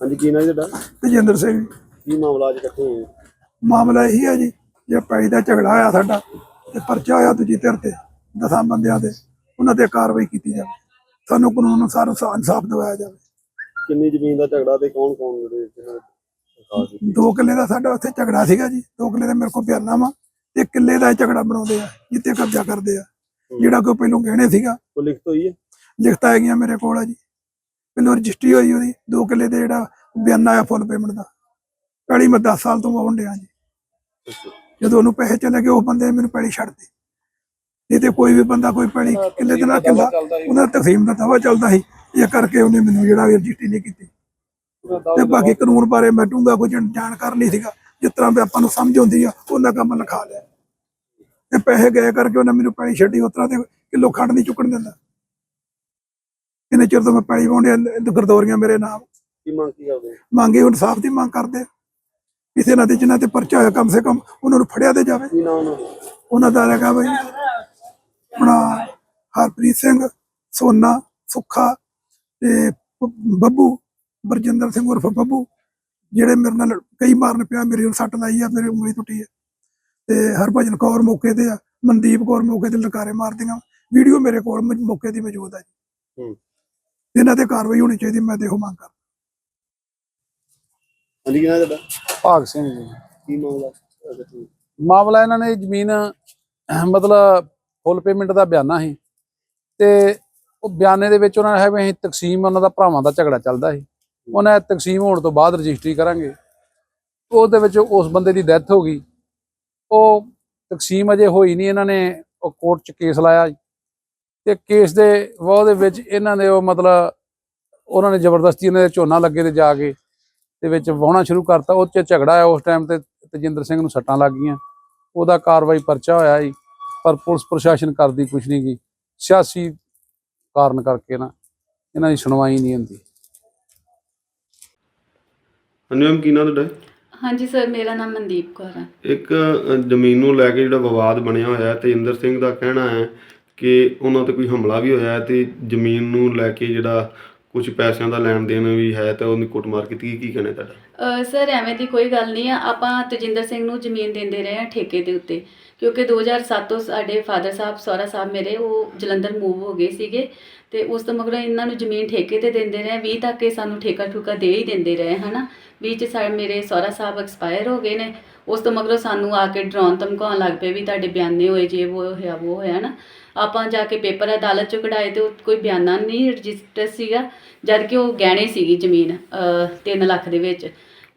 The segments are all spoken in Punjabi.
ਹਾਂਜੀ ਕੀ ਨਾ ਜੀ ਤੁਹਾਡਾ? ਤੇਜਿੰਦਰ ਸਿੰਘ। ਕੀ ਮਾਮਲਾ ਅੱਜ ਇਕੱਠੇ ਹੋਏ ਮਾਮਲਾ ਇਹੀ ਹੈ ਜੀ ਜੇ ਪੈੜੀ ਦਾ ਝਗੜਾ ਹੋਇਆ ਸਾਡਾ ਤੇ ਪਰਚਾ ਹੋਇਆ ਦੂਜੀ ਧਿਰ ਤੇ ਦਸਾਂ ਬੰਦਿਆਂ ਦੇ ਉਹਨਾਂ ਤੇ ਕਾਰਵਾਈ ਕੀਤੀ ਜਾਵੇ। ਸਾਨੂੰ ਕਾਨੂੰਨ ਅਨੁਸਾਰ ਇਨਸਾਫ ਦਿਵਾਇਆ ਜਾਵੇ। ਕਿੰਨੀ ਜ਼ਮੀਨ ਦਾ ਝਗੜਾ ਤੇ ਕੌਣ ਕੌਣ ਜਿਹੜੇ? ਦੋ ਕਿੱਲੇ ਦਾ ਸਾਡਾ ਉੱਥੇ ਝਗੜਾ ਸੀਗਾ ਜੀ। ਦੋ ਕਿੱਲੇ ਦਾ ਮੇਰੇ ਕੋਲ ਬਿਆਨਾ ਵਾ। ਤੇ ਕਿੱਲੇ ਦਾ ਇਹ ਝਗੜਾ ਬਣਾਉਂਦੇ ਆ ਜਿੱਤੇ ਕਬਜ਼ਾ ਕਰਦੇ ਆ। ਜਿਹੜਾ ਕੋਈ ਪਹਿਲੋਂ ਗਹਿਣੇ ਸੀਗਾ ਕੋਈ ਲਿਖਤ ਹੋਈ ਹੈ? ਲਿਖਤਾਂ ਹੈਗੀਆਂ ਮੇਰੇ ਕੋਲ ਆ ਜੀ। ਪਹਿਲੋਂ ਰਜਿਸਟਰੀ ਹੋਈ ਉਹਦੀ ਦੋ ਕਿੱਲੇ ਦੇ ਜਿਹੜਾ ਬਿਆਨਾ ਆ ਫੁੱਲ ਪੇਮੈਂਟ ਦਾ। ਪਹਿਲੀ ਮੈਂ 10 ਸਾਲ ਤੋਂ ਵਾਹੁਣ ਡਿਆ ਜੀ। ਜਦੋਂ ਉਹਨੂੰ ਪੈਸੇ ਚਲੇ ਗਏ ਉਹ ਬੰਦੇ ਨੇ ਮੈਨੂੰ ਪੈਲੀ ਛੱਡ ਦਿੱਤੀ। ਨਹੀਂ ਤੇ ਕੋਈ ਵੀ ਬੰਦਾ ਕੋਈ ਪੈਲੀ ਕਿੱਲੇ ਦੇ ਨਾਲ ਕਿੱਲਾ ਉਹਨਾਂ ਦਾ ਤਕਸੀਮ ਦਾ ਦਵਾ ਚੱਲਦਾ ਸੀ ਇਹ ਕਰਕੇ ਉਹਨੇ ਮੈਨੂੰ ਜਿਹੜਾ ਵੀ ਰਜਿਸਟਰੀ ਨਹੀਂ ਕੀਤੀ। ਤੇ ਬਾਕੀ ਕਾਨੂੰਨ ਬਾਰੇ ਮੈਂ ਡੂੰਘਾ ਕੋਈ ਜਾਣ- ਜਾਣਕਾਰ ਨਹੀਂ ਸੀਗਾ। ਜਿਸ ਤਰ੍ਹਾਂ ਵੀ ਆਪਾਂ ਨੂੰ ਸਮਝ ਆਉਂਦੀ ਆ ਉਹਨਾਂ ਕੰਮ ਲਿਖਾ ਲਿਆ। ਤੇ ਪੈਸੇ ਗਏ ਕਰਕੇ ਉਹਨੇ ਮੈਨੂੰ ਪੈਲੀ ਛੱਡੀ ਉਸ ਤਰ੍ਹਾਂ ਤੇ ਕਿਲੋ ਖੰਡ ਨਹੀਂ ਚੁੱਕਣ ਦਿੰਦਾ। ਇਹਨੇ ਚਿਰ ਤੋਂ ਮੈਂ ਪੈਲੀ ਵਾਉਂਦੇ ਗਰਦੌਰੀਆਂ ਮੇਰੇ ਨਾਮ। ਕੀ ਮੰਗ ਕੀ ਕਰਦੇ? ਹੋ? ਮੰਗੇ ਇਨਸਾਫ ਦੀ ਮੰਗ ਕਰਦੇ ਆ। ਕਿਸੇ ਨਾਲ ਤੇ ਜਿਨ੍ਹਾਂ ਤੇ ਪਰਚਾ ਹੋਇਆ ਕਮ ਸੇ ਕਮ ਉਹਨਾਂ ਨੂੰ ਫੜਿਆ ਤੇ ਜਾਵੇ। ਕੀ ਨਾਮ ਉਹਨਾਂ ਦਾ? ਹੈਗਾ ਬਈ ਆਪਣਾ ਹਰਪ੍ਰੀਤ ਸਿੰਘ ਸੋਨਾ ਸੁੱਖਾ ਤੇ ਬੱਬੂ ਬਰਜਿੰਦਰ ਸਿੰਘ ਉਰਫ ਬੱਬੂ ਜਿਹੜੇ ਮੇਰੇ ਨਾਲ ਕਈ ਮਾਰਨ ਪਿਆ ਮੇਰੇ ਨੂੰ ਸੱਟ ਲਾਈ ਆ ਮੇਰੀ ਉਂਗਲੀ ਟੁੱਟੀ ਹੈ ਤੇ ਹਰਭਜਨ ਕੌਰ ਮੌਕੇ ਤੇ ਆ ਮਨਦੀਪ ਕੌਰ ਮੌਕੇ ਤੇ ਲਕਾਰੇ ਮਾਰਦੀਆਂ। ਵੀਡੀਓ ਮੇਰੇ ਕੋਲ ਮੌਕੇ ਦੀ ਮੌਜੂਦ ਹੈ ਹੂੰ। ਇਹਨਾਂ ਤੇ ਕਾਰਵਾਈ ਹੋਣੀ ਚਾਹੀਦੀ ਮੈਂ ਤੇ ਇਹੋ ਮੰਗ ਕਰਦਾ। ਹਾਂਜੀ ਕੀ ਨਾਮ ਤੁਹਾਡਾ? ਭਾਗ ਸਿੰਘ ਜੀ। ਕੀ ਮਾਮਲਾ ਹੋਏ? ਮਾਮਲਾ ਇਹਨਾਂ ਨੇ ਜ਼ਮੀਨ ਅਹ, ਮਤਲਬ ਫੁੱਲ ਪੇਮੈਂਟ ਦਾ ਬਿਆਨਾ ਸੀ ਤੇ ਉਹ ਬਿਆਨੇ ਦੇ ਵਿੱਚ ਉਹਨਾਂ ਨੇ ਹੈ ਵੀ ਅਸੀਂ ਤਕਸੀਮ ਉਹਨਾਂ ਦਾ ਭਰਾਵਾਂ ਦਾ ਝਗੜਾ ਚੱਲਦਾ ਸੀ। ਉਹਨਾਂ ਤਕਸੀਮ ਹੋਣ ਤੋਂ ਬਾਅਦ ਰਜਿਸਟਰੀ ਕਰਾਂਗੇ। ਉਹਦੇ ਵਿੱਚ ਉਸ ਬੰਦੇ ਦੀ ਡੈਥ ਹੋ ਗਈ। ਉਹ ਤਕਸੀਮ ਅਜੇ ਹੋਈ ਨਹੀਂ ਇਹਨਾਂ ਨੇ ਉਹ ਕੋਰਟ 'ਚ ਕੇਸ ਲਾਇਆ। ਤੇ ਕੇਸ ਦੇ ਵਾਹ ਦੇ ਵਿੱਚ ਇਹਨਾਂ ਦੇ ਉਹ ਮਤਲਬ ਉਹਨਾਂ ਨੇ ਜ਼ਬਰਦਸਤੀ ਇਹਨਾਂ ਦੇ ਝੋਨਾ ਲੱਗੇ ਤੇ ਜਾ ਕੇ ਦੇ ਵਿੱਚ ਵਾਹੁਣਾ ਸ਼ੁਰੂ ਕਰਤਾ। ਉਹ 'ਚ ਝਗੜਾ ਆ ਉਸ ਟਾਈਮ ਤੇ ਤਜਿੰਦਰ ਸਿੰਘ ਨੂੰ ਸੱਟਾਂ ਲੱਗ ਗਈਆਂ। ਉਹਦਾ ਕਾਰਵਾਈ ਪਰਚਾ ਹੋਇਆ ਜੀ ਪਰ ਪੁਲਿਸ ਪ੍ਰਸ਼ਾਸਨ ਕਰਦੀ ਕੁਛ ਨਹੀਂ ਗਈ। ਸਿਆਸੀ ਕਾਰਨ ਕਰਕੇ ਨਾ ਇਹਨਾਂ ਦੀ ਸੁਣਵਾਈ ਨਹੀਂ ਹੁੰਦੀ। ਹਾਂਜੀ ਮੈਮ ਕੀ ਨਾਮ ਤੁਹਾਡਾ? ਹਾਂਜੀ ਸਰ ਮੇਰਾ ਨਾਮ ਮਨਦੀਪ ਕੌਰ ਹੈ। ਇੱਕ ਅ, ਜ਼ਮੀਨ ਨੂੰ ਲੈ ਕੇ ਜਿਹੜਾ ਵਿਵਾਦ ਬਣਿਆ ਹੋਇਆ ਹੈ ਤੇ ਇੰਦਰ ਸਿੰਘ ਦਾ ਕਹਿਣਾ ਹੈ ਕਿ ਉਹਨਾਂ ਤੇ ਕੋਈ ਹਮਲਾ ਵੀ ਹੋਇਆ ਹੈ ਜ਼ਮੀਨ ਨੂੰ ਲੈ ਕੇ ਜਿਹੜਾ ਕੁਝ ਪੈਸਿਆਂ ਦਾ ਲੈਣ ਦੇਣ ਵੀ ਹੈ ਤੇ ਉਹਦੀ ਕੁੱਟਮਾਰ ਕੀਤੀ ਗਈ। ਕੀ ਕਹਿਣਾ ਤੁਹਾਡਾ? ਸਰ, ਐਵੇਂ ਦੀ ਕੋਈ ਗੱਲ ਨਹੀਂ ਆ। ਆਪਾਂ ਤਜਿੰਦਰ ਸਿੰਘ ਨੂੰ ਜ਼ਮੀਨ ਦਿੰਦੇ ਰਹੇ ਆ ਠੇਕੇ ਦੇ ਉੱਤੇ। ਕਿਉਂਕਿ 2007 ਤੋਂ ਸਾਡੇ ਫਾਦਰ ਸਾਹਿਬ, ਸਹੁਰਾ ਸਾਹਿਬ ਮੇਰੇ, ਉਹ ਜਲੰਧਰ ਮੂਵ ਹੋ ਗਏ ਸੀਗੇ ਤੇ ਉਸ ਤੋਂ ਮਗਰੋਂ ਇਹਨਾਂ ਨੂੰ ਜ਼ਮੀਨ ਠੇਕੇ ਤੇ ਦਿੰਦੇ ਰਹੇ 20 ਤੱਕ ਇਹ ਸਾਨੂੰ ਠੇਕਾ ਠੁਕਾ ਦੇ ਹੀ ਦਿੰਦੇ ਰਹੇ, ਹਨਾ? ਵਿੱਚ ਸਾਡੇ ਮੇਰੇ ਸਹੁਰਾ ਸਾਹਿਬ ਐਕਸਪਾਇਰ ਹੋ ਗਏ ਨੇ। ਉਸ ਤੋਂ ਮਗਰੋਂ ਸਾਨੂੰ ਆ ਕੇ ਡਰਾਉਣ ਧਮਕਾਉਣ ਲੱਗ ਪਏ ਵੀ ਤੁਹਾਡੇ ਬਿਆਨੇ ਹੋਏ, ਜੇ ਉਹ ਹੋਇਆ ਉਹ ਹੋਇਆ ਨਾ ਆਪਾਂ ਜਾ ਕੇ ਪੇਪਰ ਅਦਾਲਤ ਚ ਕਢਾਏ ਤੇ ਉਹ ਕੋਈ ਬਿਆਨਾ ਨਹੀਂ ਰਜਿਸਟਰ ਸੀਗਾ, ਜਦ ਕਿ ਉਹ ਗਹਿਣੇ ਸੀਗੀ ਜ਼ਮੀਨ 3 ਲੱਖ ਦੇ ਵਿੱਚ।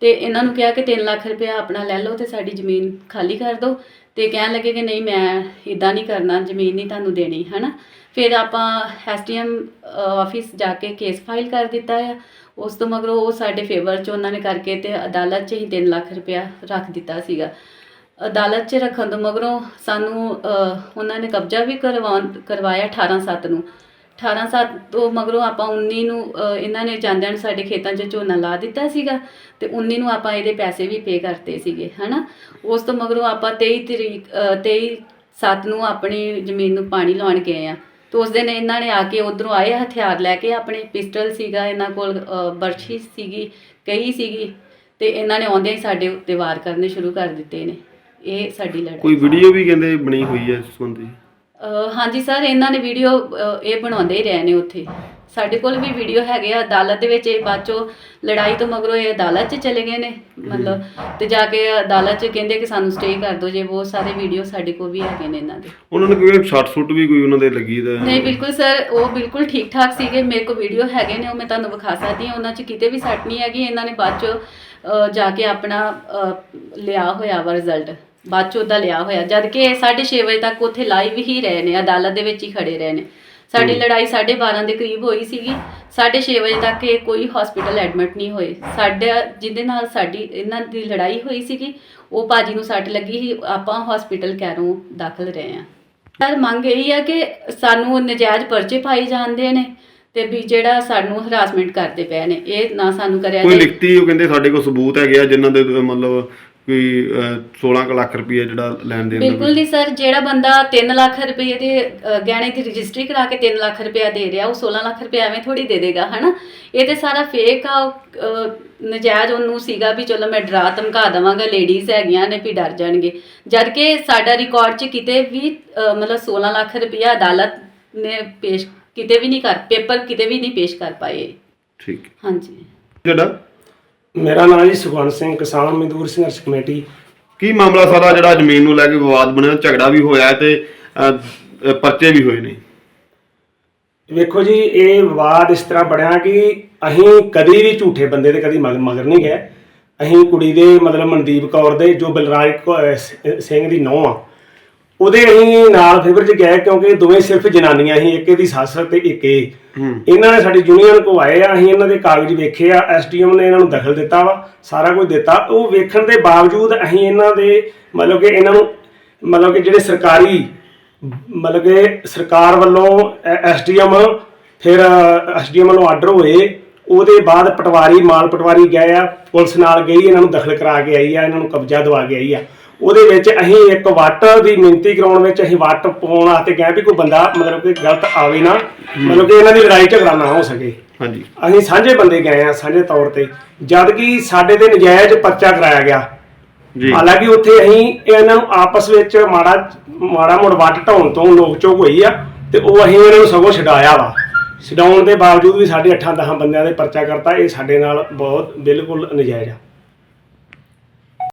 ਤੇ ਇਹਨਾਂ ਨੂੰ ਕਿਹਾ ਕਿ 3 ਲੱਖ ਰੁਪਇਆ ਆਪਣਾ ਲੈ ਲਓ ਤੇ ਸਾਡੀ ਜ਼ਮੀਨ ਖਾਲੀ ਕਰ ਦਿਓ ਤੇ ਕਹਿਣ ਲੱਗੇ ਕਿ ਨਹੀਂ, ਮੈਂ ਇਦਾਂ ਨਹੀਂ ਕਰਨਾ, ਜ਼ਮੀਨ ਨਹੀਂ ਤੁਹਾਨੂੰ ਦੇਣੀ, ਹਨਾ? ਫਿਰ ਆਪਾਂ ਐਸਟੀਐਮ ਆਫਿਸ ਜਾ ਕੇ ਕੇਸ ਫਾਈਲ ਕਰ ਦਿੱਤਾ ਆ। ਉਸ ਤੋਂ ਮਗਰੋਂ ਉਹ ਸਾਡੇ ਫੇਵਰ ਚ ਉਹਨਾਂ ਨੇ ਕਰਕੇ ਤੇ ਅਦਾਲਤ 'ਚ ਹੀ 3 ਲੱਖ ਰੁਪਇਆ ਰੱਖ ਦਿੱਤਾ ਸੀਗਾ। ਅਦਾਲਤ 'ਚ ਰੱਖਣ ਤੋਂ ਮਗਰੋਂ ਸਾਨੂੰ ਉਹਨਾਂ ਨੇ ਕਬਜ਼ਾ ਵੀ ਕਰਵਾਉਣ ਕਰਵਾਇਆ 18 ਸੱਤ ਨੂੰ। 18 ਸੱਤ ਤੋਂ ਮਗਰੋਂ ਆਪਾਂ 19 ਨੂੰ ਇਹਨਾਂ ਨੇ ਜਾਂਦਿਆਂ ਨੂੰ ਸਾਡੇ ਖੇਤਾਂ 'ਚ ਝੋਨਾ ਲਾ ਦਿੱਤਾ ਸੀਗਾ ਤੇ 19 ਨੂੰ ਆਪਾਂ ਇਹਦੇ ਪੈਸੇ ਵੀ ਪੇ ਕਰਤੇ ਸੀਗੇ ਹਨਾ? ਉਸ ਤੋਂ ਮਗਰੋਂ ਆਪਾਂ 23 ਤਰੀਕ ਅ, 23 ਸੱਤ ਨੂੰ ਆਪਣੀ ਜ਼ਮੀਨ ਨੂੰ ਪਾਣੀ ਲਾਉਣ ਗਏ ਆ। ਤੇ ਉਸ ਦਿਨ ਇਹਨਾਂ ਨੇ ਆ ਕੇ ਉਧਰੋਂ ਆਏ ਹਥਿਆਰ ਲੈ ਕੇ ਆਪਣੇ ਪਿਸਟਲ ਸੀਗਾ ਇਹਨਾਂ ਕੋਲ ਅ, ਬਰਛੀ ਸੀਗੀ ਕਹੀ ਸੀਗੀ ਤੇ ਇਹਨਾਂ ਨੇ ਆਉਂਦੇ ਹੀ ਸਾਡੇ ਉੱਤੇ ਵਾਰ ਕਰਨੇ ਸ਼ੁਰੂ ਕਰ ਦਿੱਤੇ ਨੇ। ਇਹ ਸਾਡੀ ਲੜਾਈ ਕੋਈ ਵੀਡੀਓ ਵੀ ਕਹਿੰਦੇ ਬਣੀ ਹੋਈ ਹੈ ਇਸ ਸੰਬੰਧੀ? ਅਹ ਹਾਂਜੀ ਸਰ ਇਹਨਾਂ ਨੇ ਵੀਡੀਓ ਇਹ ਬਣਾਉਂਦੇ ਹੀ ਰਹੇ ਨੇ ਉੱਥੇ। ਸਾਡੇ ਕੋਲ ਵੀ ਵੀਡੀਓ ਹੈਗੇ ਆ। ਅਦਾਲਤ ਦੇ ਵਿੱਚ ਇਹ ਬਾਅਦ ਚੋਂ ਲੜਾਈ ਤੋਂ ਮਗਰੋਂ ਇਹ ਅਦਾਲਤ 'ਚ ਚਲੇ ਗਏ ਨੇ ਮਤਲਬ ਤੇ ਜਾ ਕੇ ਅਦਾਲਤ 'ਚ ਕਹਿੰਦੇ ਕਿ ਸਾਨੂੰ ਸਟੇ ਕਰ ਦਿਓ ਜੇ ਉਹ ਸਾਰੇ ਵੀਡੀਓ ਸਾਡੇ ਕੋਲ ਵੀ ਹੈਗੇ ਨੇ ਇਹਨਾਂ ਦੇ। ਉਹਨਾਂ ਨੇ ਕੋਈ ਸ਼ਾਰਟ ਸੁੱਟ ਵੀ ਕੋਈ ਉਹਨਾਂ ਦੇ ਲੱਗੀ ਤਾਂ ਨਹੀਂ ਬਿਲਕੁਲ ਸਰ ਉਹ ਬਿਲਕੁਲ ਠੀਕ ਠਾਕ ਸੀਗੇ। ਮੇਰੇ ਕੋਲ ਵੀਡੀਓ ਹੈਗੇ ਨੇ ਉਹ ਮੈਂ ਤੁਹਾਨੂੰ ਵਿਖਾ ਸਕਦੀ ਹਾਂ। ਉਹਨਾਂ 'ਚ ਕਿਤੇ ਵੀ ਸੱਟ ਨਹੀਂ ਹੈਗੀ। ਇਹਨਾਂ ਨੇ ਬਾਅਦ 'ਚ ਜਾ ਕੇ ਆਪਣਾ ਅਹ, ਲਿਆ ਹੋਇਆ ਵਾ ਰਿਜ਼ਲਟ ਬਾਅਦ 'ਚ ਉਹਦਾ ਲਿਆ ਹੋਇਆ। ਜਦ ਕਿ 6:30 ਵਜੇ ਤੱਕ ਉੱਥੇ ਲਾਈਵ ਹੀ ਰਹੇ ਨੇ ਅਦਾਲਤ ਦੇ ਵਿੱਚ ਹੀ ਖੜੇ ਰਹੇ ਨੇ। ਸਾਡੀ ਲੜਾਈ 12:30 ਦੇ ਕਰੀਬ ਹੋਈ ਸੀਗੀ। 6:30 ਵਜੇ ਤੱਕ ਇਹ ਕੋਈ ਹਸਪੀਟਲ ਐਡਮਿਟ ਨਹੀਂ ਹੋਏ। ਸਾਡੇ ਜਿਹਦੇ ਨਾਲ ਸਾਡੀ ਇਹਨਾਂ ਦੀ ਲੜਾਈ ਹੋਈ ਸੀਗੀ ਉਹ ਭਾਜੀ ਨੂੰ ਸੱਟ ਲੱਗੀ ਸੀ। ਆਪਾਂ ਹਸਪੀਟਲ ਕੈਰੋਂ ਦਾਖਲ ਰਹੇ ਹਾਂ। ਸਰ ਮੰਗ ਇਹੀ ਆ ਕਿ ਸਾਨੂੰ ਨਜਾਇਜ਼ ਪਰਚੇ ਪਾਈ ਜਾਂਦੇ ਨੇ ਤੇ ਵੀ ਜਿਹੜਾ ਸਾਨੂੰ ਹਰਾਸਮੈਂਟ ਕਰਦੇ ਪਏ ਨੇ। ਇਹ ਨਾ ਸਾਨੂੰ ਕਰਿਆ ਕੋਈ ਲਿਖਤੀ ਉਹ ਕਹਿੰਦੇ ਸਾਡੇ ਕੋਲ ਸਬੂਤ ਹੈਗੇ ਆ ਜਿਨ੍ਹਾਂ ਦੇ ਮਤਲਬ ਕੋਈ ਅਹ, 16 ਕੁ ਲੱਖ ਰੁਪਏ ਜਿਹੜਾ ਲੈਣ ਦੇਣ ਦਾ ਬਿਲਕੁਲ ਨਹੀਂ ਸਰ ਜਿਹੜਾ ਬੰਦਾ 3 ਲੱਖ ਰੁਪਏ ਦੇ ਗਹਿਣੇ ਦੀ ਰਜਿਸਟਰੀ ਕਰਾ ਕੇ 3 ਲੱਖ ਰੁਪਇਆ ਦੇ ਰਿਹਾ ਉਹ 16 ਲੱਖ ਰੁਪਏ ਐਵੇਂ ਥੋੜੀ ਦੇ ਦੇਗਾ ਹਨਾ? ਇਹ ਤੇ ਸਾਰਾ ਫੇਕ ਆ ਨਜਾਇਜ਼ ਉਹਨੂੰ ਸੀਗਾ ਵੀ ਚਲੋ ਮੈਂ ਡਰਾ ਧਮਕਾ ਦਵਾਂਗਾ ਲੇਡੀਜ਼ ਹੈਗੀਆਂ ਨੇ ਵੀ ਡਰ ਜਾਣਗੇ। ਜਦ ਕਿ ਸਾਡਾ ਰਿਕਾਰਡ 'ਚ ਕਿਤੇ ਵੀ ਮਤਲਬ 16 ਲੱਖ ਰੁਪਇਆ ਅਦਾਲਤ ਨੇ ਪੇਸ਼ ਕਿਤੇ ਵੀ ਨਹੀਂ ਕਰ ਪੇਪਰ ਕਿਤੇ ਵੀ ਨਹੀਂ ਪੇਸ਼ ਕਰ ਪਾਏ। ਠੀਕ। ਹਾਂਜੀ। ਜਿਹੜਾ ਮੇਰਾ ਨਾਮ ਜੀ ਸੁਖਵੰਤ ਸਿੰਘ ਕਿਸਾਨ ਮਜ਼ਦੂਰ ਸੰਘਰਸ਼ ਕਮੇਟੀ। ਕੀ ਮਾਮਲਾ ਸਾਰਾ ਜਿਹੜਾ ਜ਼ਮੀਨ ਨੂੰ ਲੈ ਕੇ ਵਿਵਾਦ ਬਣਿਆ? ਝਗੜਾ ਵੀ ਹੋਇਆ ਤੇ ਅਹ, ਅਹ, ਪਰਚੇ ਵੀ ਹੋਏ ਨੇ। ਵੇਖੋ ਜੀ ਇਹ ਵਿਵਾਦ ਇਸ ਤਰ੍ਹਾਂ ਬਣਿਆ ਕਿ ਅਸੀਂ ਕਦੀ ਵੀ ਝੂਠੇ ਬੰਦੇ ਦੇ ਕਦੀ ਮਗ- ਮਗਰ ਨਹੀਂ ਗਏ। ਅਸੀਂ ਕੁੜੀ ਦੇ ਮਤਲਬ ਮਨਦੀਪ ਕੌਰ ਦੇ ਜੋ ਬਲਰਾਜ ਕੌ- ਅਹ ਸ- ਸਿੰਘ ਦੀ ਨੌਂ ਆ ਉਹਦੇ ਅਸੀਂ ਨਾਲ ਫੇਵਰ ਚ ਗਏ ਕਿਉਂਕਿ ਦੋਵੇਂ ਸਿਰਫ ਜਨਾਨੀਆਂ ਸੀ ਇੱਕ ਇਹਦੀ ਸੱਸ ਤੇ ਇੱਕ ਇਹ। ਇਹਨਾਂ ਨੇ ਸਾਡੀ ਯੂਨੀਅਨ ਕੋ ਆਏ ਆ ਅਸੀਂ ਇਹਨਾਂ ਦੇ ਕਾਗਜ਼ ਵੇਖੇ ਆ ਐਸਡੀਐਮ ਨੇ ਇਹਨਾਂ ਨੂੰ ਦਖਲ ਦਿੱਤਾ ਵਾ ਸਾਰਾ ਕੁਝ ਦਿੱਤਾ। ਉਹ ਵੇਖਣ ਦੇ ਬਾਵਜੂਦ ਅਸੀਂ ਇਹਨਾਂ ਦੇ ਮਤਲਬ ਕਿ ਇਹਨਾਂ ਨੂੰ ਮਤਲਬ ਕਿ ਜਿਹੜੇ ਸਰਕਾਰੀ ਮਤਲਬ ਕਿ ਸਰਕਾਰ ਵੱਲੋਂ ਐਸਡੀਐਮ ਫਿਰ ਐਸਡੀਐਮ ਵੱਲੋਂ ਆਰਡਰ ਹੋਏ ਉਹਦੇ ਬਾਅਦ ਪਟਵਾਰੀ ਮਾਲ ਪਟਵਾਰੀ ਗਏ ਆ ਪੁਲਿਸ ਨਾਲ ਗਈ ਇਹਨਾਂ ਨੂੰ ਦਖਲ ਕਰਾ ਕੇ ਆਈ ਆ ਇਹਨਾਂ ਨੂੰ ਕਬਜ਼ਾ ਦਵਾ ਕੇ ਆਈ ਆ। ਉਹਦੇ ਵਿੱਚ ਅਸੀਂ ਇੱਕ ਵੱਟ ਦੀ ਮਿੰਤੀ ਕਰਾਉਣ ਵਿੱਚ ਅਸੀਂ ਵੱਟ ਪਾਉਣ ਵਾਸਤੇ ਗਏ ਵੀ ਕੋਈ ਬੰਦਾ ਮਤਲਬ ਕਿ ਗਲਤ ਆਵੇ ਨਾ ਮਤਲਬ ਕਿ ਇਹਨਾਂ ਦੀ ਲੜਾਈ ਝਗੜਾ ਨਾ ਹੋ ਸਕੇ। ਹਾਂਜੀ। ਅਸੀਂ ਸਾਂਝੇ ਬੰਦੇ ਗਏ ਆ ਸਾਂਝੇ ਤੌਰ ਤੇ। ਜਦ ਕਿ ਸਾਡੇ ਤੇ ਨਜਾਇਜ਼ ਪਰਚਾ ਕਰਾਇਆ ਗਿਆ। ਜੀ। ਹਾਲਾਂਕਿ ਉੱਥੇ ਅਸੀਂ ਇਹਨਾਂ ਨੂੰ ਆਪਸ ਵਿੱਚ ਮਾੜਾ ਮਾੜਾ ਮੋੜ ਵੱਟ ਢਾਉਣ ਤੋਂ ਨੋਕ ਝੋਕ ਹੋਈ ਆ ਤੇ ਉਹ ਅਸੀਂ ਇਹਨਾਂ ਨੂੰ ਸਗੋਂ ਛਡਾਇਆ ਵਾ। ਛਡਾਉਣ ਦੇ ਬਾਵਜੂਦ ਵੀ ਸਾਡੇ 8-10 ਬੰਦਿਆਂ ਦੇ ਪਰਚਾ ਕਰਤਾ ਇਹ ਸਾਡੇ ਨਾਲ ਬਹੁਤ ਬਿਲਕੁਲ ਨਜਾਇਜ਼ ਆ।